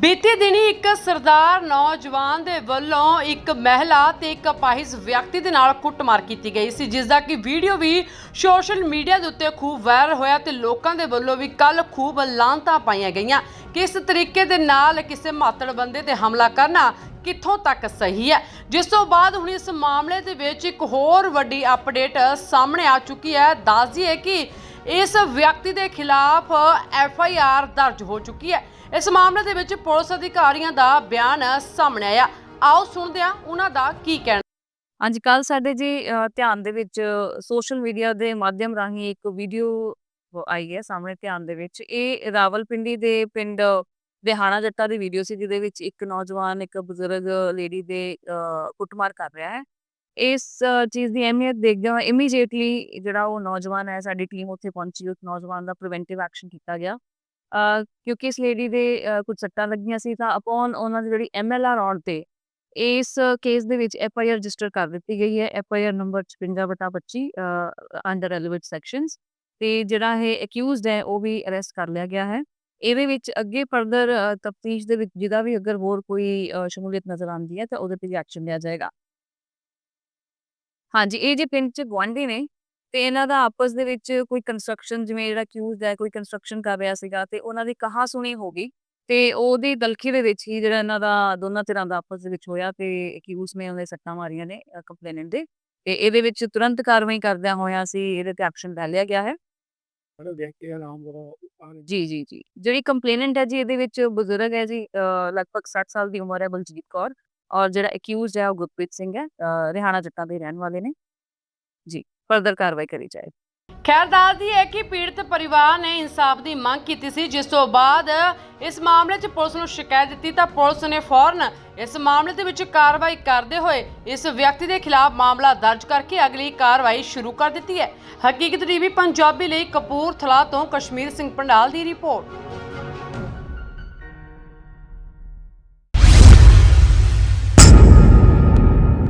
ਬੀਤੇ ਦਿਨੀ ਇੱਕ ਸਰਦਾਰ ਨੌਜਵਾਨ ਦੇ ਵੱਲੋਂ ਇੱਕ ਮਹਿਲਾ ਤੇ ਇੱਕ ਅਪਾਹਿਜ ਵਿਅਕਤੀ ਦੇ ਨਾਲ ਕੁੱਟਮਾਰ ਕੀਤੀ ਗਈ ਸੀ ਜਿਸ ਦਾ ਕਿ ਵੀਡੀਓ ਵੀ ਸੋਸ਼ਲ ਮੀਡੀਆ ਦੇ ਉੱਤੇ ਖੂਬ ਵਾਇਰਲ ਹੋਇਆ ਤੇ ਲੋਕਾਂ ਦੇ ਵੱਲੋਂ ਵੀ ਕੱਲ ਖੂਬ ਲਾਂਤਾਂ ਪਾਈਆਂ ਗਈਆਂ। ਕਿਸ ਤਰੀਕੇ ਦੇ ਨਾਲ ਕਿਸੇ ਮਾਤੜ ਬੰਦੇ ਤੇ ਹਮਲਾ ਕਰਨਾ ਕਿੱਥੋਂ ਤੱਕ ਸਹੀ ਹੈ? ਜਿਸ ਤੋਂ ਬਾਅਦ ਹੁਣ ਇਸ ਮਾਮਲੇ ਦੇ ਵਿੱਚ ਇੱਕ ਹੋਰ ਵੱਡੀ ਅਪਡੇਟ ਸਾਹਮਣੇ ਆ ਚੁੱਕੀ ਹੈ। ਦੱਸ ਦਈਏ ਕਿ ਇਸ ਵਿਅਕਤੀ ਦੇ ਖਿਲਾਫ ਐਫ ਆਈ ਆਰ ਦਰਜ ਹੋ ਚੁੱਕੀ ਹੈ। ਇਸ ਮਾਮਲੇ ਦੇ ਵਿੱਚ ਪੁਲਿਸ ਅਧਿਕਾਰੀਆਂ ਦਾ ਬਿਆਨ ਸਾਹਮਣੇ ਆਇਆ। ਆਓ ਸੁਣਦੇ ਹਾਂ ਉਹਨਾਂ ਦਾ ਕੀ ਕਹਿਣਾ। ਅੱਜ ਕੱਲ ਸਾਡੇ ਜੀ ਧਿਆਨ ਦੇ ਵਿੱਚ ਸੋਸ਼ਲ ਮੀਡੀਆ ਦੇ ਮਾਧਿਅਮ ਰਾਹੀਂ ਇੱਕ ਵੀਡੀਓ ਆਈ ਹੈ ਸਾਹਮਣੇ ਧਿਆਨ ਦੇ ਵਿੱਚ। ਇਹ ਰਾਵਲਪਿੰਡੀ ਦੇ ਪਿੰਡ ਵਿਹਾਣਾ ਜੱਟਾ ਦੀ ਵੀਡੀਓ ਸੀ ਜਿਹਦੇ ਵਿੱਚ ਇੱਕ ਨੌਜਵਾਨ ਇੱਕ ਬਜ਼ੁਰਗ ਲੇਡੀ ਦੇ ਅ, ਕੁੱਟਮਾਰ ਕਰ ਰਿਹਾ ਹੈ। ਇਸ ਚੀਜ਼ ਦੀ ਅਹਿਮੀਅਤ ਦੇਖਦੇ ਹੋਏ ਇਮੀਡੀਏਟਲੀ ਜਿਹੜਾ ਉਹ ਨੌਜਵਾਨ ਹੈ, ਸਾਡੀ ਟੀਮ ਉੱਥੇ ਪਹੁੰਚੀ। ਉਸ ਨੌਜਵਾਨ ਦਾ ਪ੍ਰੀਵੈਂਟਿਵ ਐਕਸ਼ਨ ਕੀਤਾ ਗਿਆ। ਕਿਉਂਕਿ ਇਸ ਲੇਡੀ ਦੇ ਕੁਝ ਸੱਟਾਂ ਲੱਗੀਆਂ ਸੀ ਤਾਂ ਅਪੋਨ ਉਹਨਾਂ ਦੀ ਜਿਹੜੀ ਐਮਐਲਆਰ ਆਉਣ ਤੇ ਇਸ ਕੇਸ ਦੇ ਵਿੱਚ ਐਫ ਆਈ ਆਰ ਰਜਿਸਟਰ ਕਰ ਦਿੱਤੀ ਗਈ ਹੈ। F I R number 56/25 under relevant sections ਤੇ ਜਿਹੜਾ ਇਹ ਅਕਿਊਜ਼ਡ ਹੈ, ਉਹ ਵੀ ਅਰੈਸਟ ਕਰ ਲਿਆ ਗਿਆ ਹੈ। ਇਹਦੇ ਵਿੱਚ ਅੱਗੇ ਫਰਦਰ ਤਫਤੀਸ਼ ਦੇ ਵਿੱਚ ਜਿਹਦਾ ਵੀ ਅਗਰ ਹੋਰ ਕੋਈ ਸ਼ਮੂਲੀਅਤ ਨਜ਼ਰ ਆਉਂਦੀ ਹੈ ਤਾਂ ਉਹਦੇ ਤੇ ਵੀ ਐਕਸ਼ਨ ਲਿਆ ਜਾਏਗਾ। ਹਾਂਜੀ ਇਹ ਜੇ ਪਿੰਡ ਚ ਗੁਆਂਢੀ ਨੇ ਤੇ ਇਹਨਾਂ ਦਾ ਆਪਸ ਦੇ ਵਿੱਚ ਕੋਈ ਕੰਸਟਰਕਸ਼ਨ ਜਿਵੇਂ ਜਿਹੜਾ ਅਕਿਊਜ਼ਡ ਹੈ ਕੋਈ ਕੰਸਟਰਕਸ਼ਨ ਕਰ ਰਿਹਾ ਸੀਗਾ ਤੇ ਉਹਨਾਂ ਦੀ ਕਹਾ ਸੁਣੀ ਹੋ ਗਈ ਤੇ ਉਹਦੀ ਦਲਖੀ ਦੇ ਵਿੱਚ ਹੀ ਜਿਹੜਾ ਇਹਨਾਂ ਦਾ ਦੋਨਾਂ ਧਿਰਾਂ ਦਾ ਆਪਸ ਦੇ ਵਿੱਚ ਹੋਇਆ ਤੇ ਅਕਿਊਜ਼ ਨੇ ਉਹਦੇ ਸੱਟਾਂ ਮਾਰੀਆਂ ਨੇ ਕੰਪਲੇਨੈਂਟ ਦੇ ਤੇ ਇਹਦੇ ਵਿੱਚ ਤੁਰੰਤ ਕਾਰਵਾਈ ਕਰਦਿਆਂ ਹੋਇਆ ਸੀ ਇਹਦੇ ਤੇ ਐਕਸ਼ਨ ਲੈ ਲਿਆ ਗਿਆ ਹੈ। ਜੀ ਜੀ ਜੀ। ਜਿਹੜੀ ਕੰਪਲੇਨੈਂਟ ਹੈ ਜੀ ਇਹਦੇ ਵਿੱਚ ਬਜ਼ੁਰਗ ਹੈ ਜੀ ਲਗਭਗ 60 ਸਾਲ ਦੀ ਉਮਰ ਹੈ ਬਲਜੀਤ ਕੌਰ ਔਰ ਜਿਹੜਾ ਅਕਿਊਜ਼ਡ ਹੈ ਉਹ ਗੁਰਪ੍ਰੀਤ ਸਿੰਘ ਹੈ ਰਿਹਾਣਾ ਜੱਟਾਂ ਦੇ ਰਹਿਣ ਵਾਲੇ ਨੇ। ਜੀ, ਫਰਦਰ ਕਾਰਵਾਈ ਕਰੀ ਜਾਏ ਖੈਰ ਦੱਸਦੀ ਹੈ ਕਿ ਪੀੜਤ ਪਰਿਵਾਰ ਨੇ ਇਨਸਾਫ ਦੀ ਮੰਗ ਕੀਤੀ ਸੀ, ਜਿਸ ਤੋਂ ਬਾਅਦ ਇਸ ਮਾਮਲੇ 'ਚ ਪੁਲਿਸ ਨੂੰ ਸ਼ਿਕਾਇਤ ਦਿੱਤੀ ਤਾਂ ਪੁਲਿਸ ਨੇ ਫੌਰਨ ਇਸ ਮਾਮਲੇ ਦੇ ਵਿੱਚ ਕਾਰਵਾਈ ਕਰਦੇ ਹੋਏ ਇਸ ਵਿਅਕਤੀ ਦੇ ਖਿਲਾਫ ਮਾਮਲਾ ਦਰਜ ਕਰਕੇ ਅਗਲੀ ਕਾਰਵਾਈ ਸ਼ੁਰੂ ਕਰ ਦਿੱਤੀ ਹੈ। ਹਕੀਕਤ ਟੀਵੀ ਪੰਜਾਬੀ ਲਈ ਕਪੂਰਥਲਾ ਤੋਂ ਕਸ਼ਮੀਰ ਸਿੰਘ ਪੰਡਾਲ ਦੀ ਰਿਪੋਰਟ।